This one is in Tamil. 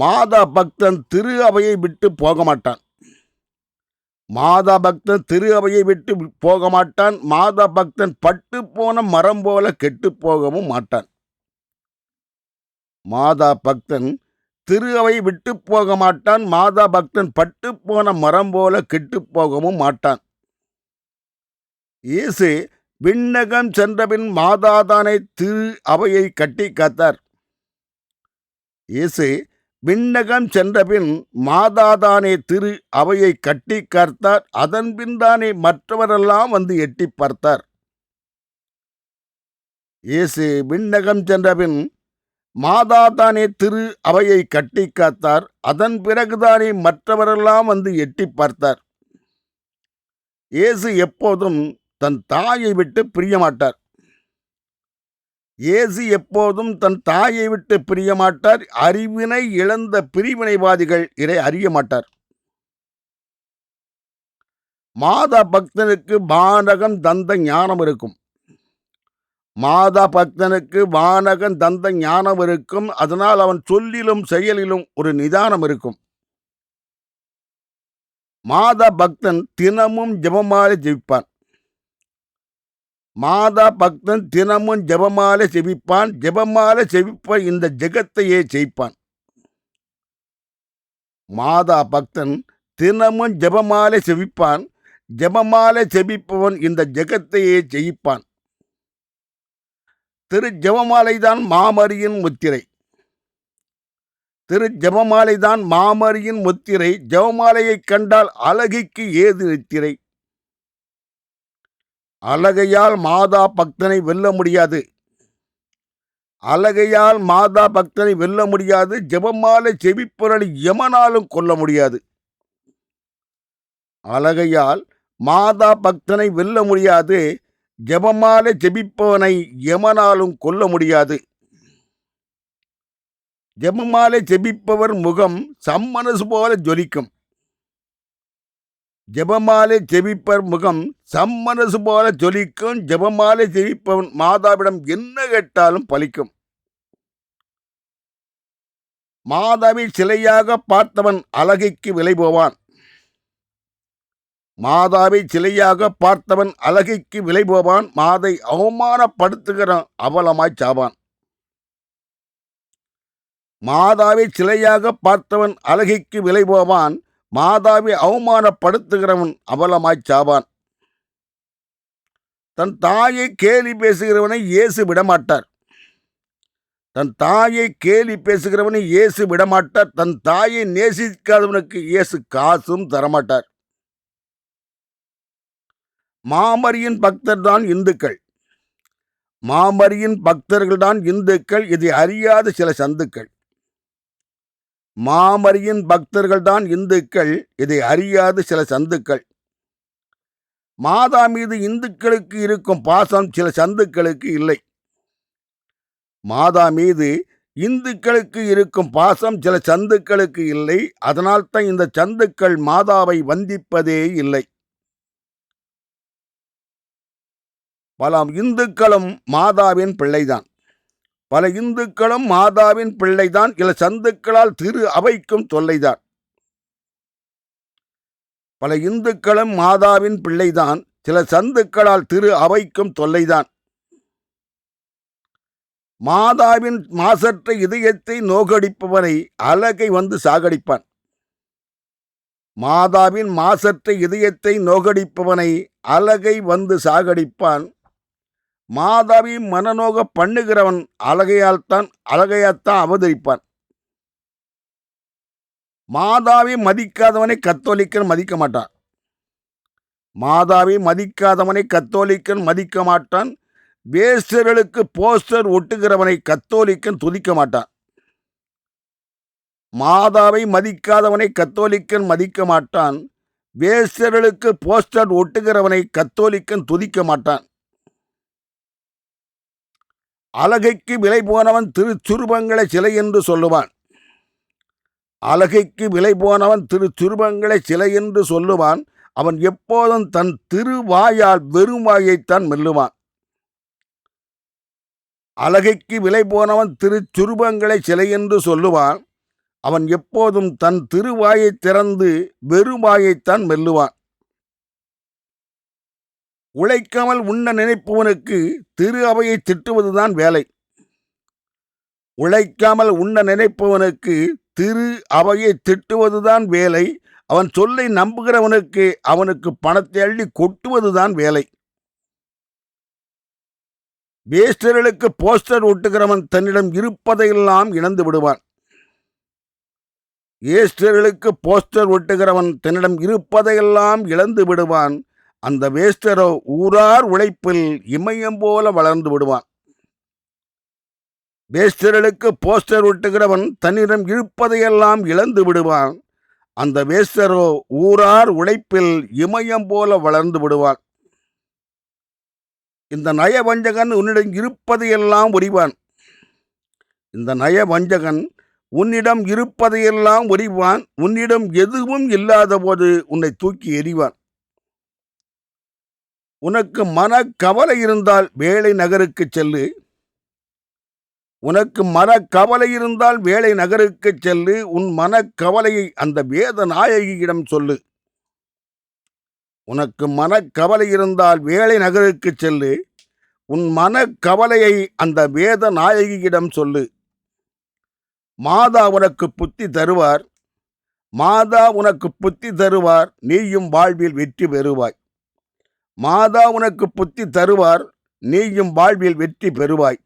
மாதா பக்தன் திரு அவையை விட்டு போக மாட்டான் மாதா பக்தன் திரு அவையை விட்டு போக மாட்டான் மாதா பக்தன் பட்டு போன மரம் போல கெட்டு போகவும் மாட்டான். மாதா பக்தன் திரு அவை விட்டு போக மாட்டான் மாதா பக்தன் பட்டு போன மரம் போல கெட்டு போகவும் மாட்டான். இயேசு விண்ணகம் சென்றபின் மாதாதானே திரு அவையை கட்டி காத்தார். இயேசு விண்ணகம் சென்றபின் மாதாதானே திரு அவையை கட்டி காத்தார் அதன் பின் தானே மற்றவரெல்லாம் வந்து எட்டி பார்த்தார். இயேசு விண்ணகம் சென்றபின் மாதாதானே திரு அவையை கட்டி காத்தார் அதன் பிறகுதானே மற்றவரெல்லாம் வந்து எட்டி பார்த்தார். இயேசு எப்போதும் தன் தாயை விட்டு பிரியமாட்டார். இயேசு எப்போதும் தன் தாயை விட்டு பிரிய மாட்டார் அறிவினை இழந்த பிரிவினைவாதிகள் இதை அறிய மாட்டார். மாதா பக்தனுக்கு வானகம் தந்த ஞானம் இருக்கும். மாதா பக்தனுக்கு வானகன் தந்த ஞானம் இருக்கும். அதனால் அவன் சொல்லிலும் செயலிலும் ஒரு நிதானம் இருக்கும். மாதா பக்தன் தினமும் ஜபமாலை ஜெபிப்பான். மாதா பக்தன் தினமும் ஜெபமாலை செவிப்பான் ஜெபமாலை செவிப்ப இந்த ஜெகத்தையே ஜெயிப்பான். மாதா பக்தன் தினமும் ஜெபமாலை செவிப்பான் ஜெபமாலை செவிப்பவன் இந்த ஜெகத்தையே ஜெயிப்பான். திரு ஜெபமாலைதான் மாமரியின் முத்திரை. திரு ஜெபமாலைதான் மாமரியின் முத்திரை. ஜெபமாலையைக் கண்டால் அழகிக்கு ஏது நித்திரை? அழகையால் மாதா பக்தனை வெல்ல முடியாது. அழகையால் மாதா பக்தனை வெல்ல முடியாது. ஜெபமாலை செவிப்பொருளை எமனாலும் கொல்ல முடியாது. அழகையால் மாதா பக்தனை வெல்ல முடியாது. ஜெபமாலை ஜெபிப்பவனை எமனாலும் கொல்ல முடியாது. ஜெபமாலை ஜெபிப்பவர் முகம் சம்மனசு போல ஜொலிக்கும். ஜெபமாலை ஜெபிப்பர் முகம் சம்மனசு போல ஜொலிக்கும் ஜெபமாலை ஜெபிப்பவன் மாதாவிடம் என்ன கேட்டாலும் பலிக்கும். மாதாவை சிலையாக பார்த்தவன் அழகைக்கு விலை போவான். மாதாவை சிலையாக பார்த்தவன் அழகைக்கு விலை போவான். மாதை அவமானப்படுத்துகிறான் அவலமாய் சாவான். மாதாவை சிலையாக பார்த்தவன் அழகைக்கு விலை போவான். மாதாவை அவமானப்படுத்துகிறவன் அவலமாய் சாவான். தன் தாயை கேலி பேசுகிறவனை இயேசு விடமாட்டார். தன் தாயை கேலி பேசுகிறவனை இயேசு விடமாட்டார். தன் தாயை நேசிக்காதவனுக்கு இயேசு காசும் தரமாட்டார். மாமரியின் பக்தர் தான் இந்துக்கள். மாமரியின் பக்தர்கள்தான் இந்துக்கள். இதை அறியாத சில சந்துக்கள். மாமரியின் பக்தர்கள்தான் இந்துக்கள். இதை அறியாது சில சந்துக்கள். மாதா மீது இந்துக்களுக்கு இருக்கும் பாசம் சில சந்துக்களுக்கு இல்லை. மாதா மீது இந்துக்களுக்கு இருக்கும் பாசம் சில சந்துக்களுக்கு இல்லை. அதனால்தான் இந்த சந்துக்கள் மாதாவை வந்திப்பதே இல்லை. பல இந்துக்களும் மாதாவின் பிள்ளைதான். பல இந்துக்களும் மாதாவின் பிள்ளைதான். சில சந்துக்களால் திரு அவைக்கும் தொல்லைதான். பல இந்துக்களும் மாதாவின் பிள்ளைதான். சில சந்துக்களால் திரு அவைக்கும் தொல்லைதான். மாதாவின் மாசற்ற இதயத்தை நோகடிப்பவனை அழகை வந்து சாகடிப்பான். மாதாவின் மாசற்ற இதயத்தை நோகடிப்பவனை அழகை வந்து சாகடிப்பான். மாதாவி மனநோக பண்ணுகிறவன் அழகையால் தான் அழகையாத்தான் அவதரிப்பான். மாதாவை மதிக்காதவனை கத்தோலிக்கன் மதிக்க மாட்டான். மாதாவை மதிக்காதவனை கத்தோலிக்கன் மதிக்க மாட்டான். வேஸ்டர்களுக்கு போஸ்டர் ஒட்டுகிறவனை கத்தோலிக்கன் துதிக்க மாட்டான். மாதாவை மதிக்காதவனை கத்தோலிக்கன் மதிக்க மாட்டான். வேஸ்டர்களுக்கு போஸ்டர் ஒட்டுகிறவனை கத்தோலிக்கன் துதிக்க மாட்டான். அழகைக்கு விலை போனவன் திருச்சுருபங்களை சிலை என்று சொல்லுவான். அழகைக்கு விலை போனவன் திருச்சுருபங்களை சிலை என்று சொல்லுவான். அவன் எப்போதும் தன் திருவாயால் வெறும் வாயைத்தான் மெல்லுவான். அழகைக்கு விலை போனவன் திருச்சுருபங்களை சிலை என்று சொல்லுவான். அவன் எப்போதும் தன் திருவாயைத் திறந்து வெறும் வாயைத்தான் மெல்லுவான். உழைக்காமல் உண்ண நினைப்பவனுக்கு திரு அவையை திட்டுவதுதான் வேலை. உழைக்காமல் உண்ண நினைப்பவனுக்கு திரு அவையை திட்டுவதுதான் வேலை. அவன் சொல்லை நம்புகிறவனுக்கு அவனுக்கு பணத்தை அள்ளி கொட்டுவதுதான் வேலை. வேஸ்டர்களுக்கு போஸ்டர் ஒட்டுகிறவன் தன்னிடம் இருப்பதையெல்லாம் இழந்து விடுவான். ஏஸ்டர்களுக்கு போஸ்டர் ஒட்டுகிறவன் தன்னிடம் இருப்பதையெல்லாம் இழந்து விடுவான். அந்த வேஸ்டரோ ஊரார் உழைப்பில் இமயம் போல வளர்ந்து விடுவான். வேஸ்டர்களுக்கு போஸ்டர் ஒட்டுகிறவன் தன்னிடம் இருப்பதையெல்லாம் இழந்து விடுவான். அந்த வேஸ்டரோ ஊரார் உழைப்பில் இமயம் போல வளர்ந்து விடுவான். இந்த நயவஞ்சகன் உன்னிடம் இருப்பதையெல்லாம் உரிவான். இந்த நயவஞ்சகன் உன்னிடம் இருப்பதையெல்லாம் உரிவான். உன்னிடம் எதுவும் இல்லாத போது உன்னை தூக்கி எறிவான். உனக்கு மனக்கவலை இருந்தால் வேலை நகருக்கு செல்லு. உனக்கு மனக்கவலை இருந்தால் வேலை நகருக்கு செல்லு. உன் மனக்கவலையை அந்த வேத நாயகியிடம் சொல்லு. உனக்கு மனக்கவலை இருந்தால் வேலை நகருக்கு செல்லு. உன் மனக்கவலையை அந்த வேத நாயகியிடம் சொல்லு. மாதா உனக்கு புத்தி தருவார். மாதா உனக்கு புத்தி தருவார். நீயும் வாழ்வில் வெற்றி பெறுவாய். மாதா உனக்கு புத்தி தருவார் நீயும் வாழ்வில் வெற்றி பெறுவாய்.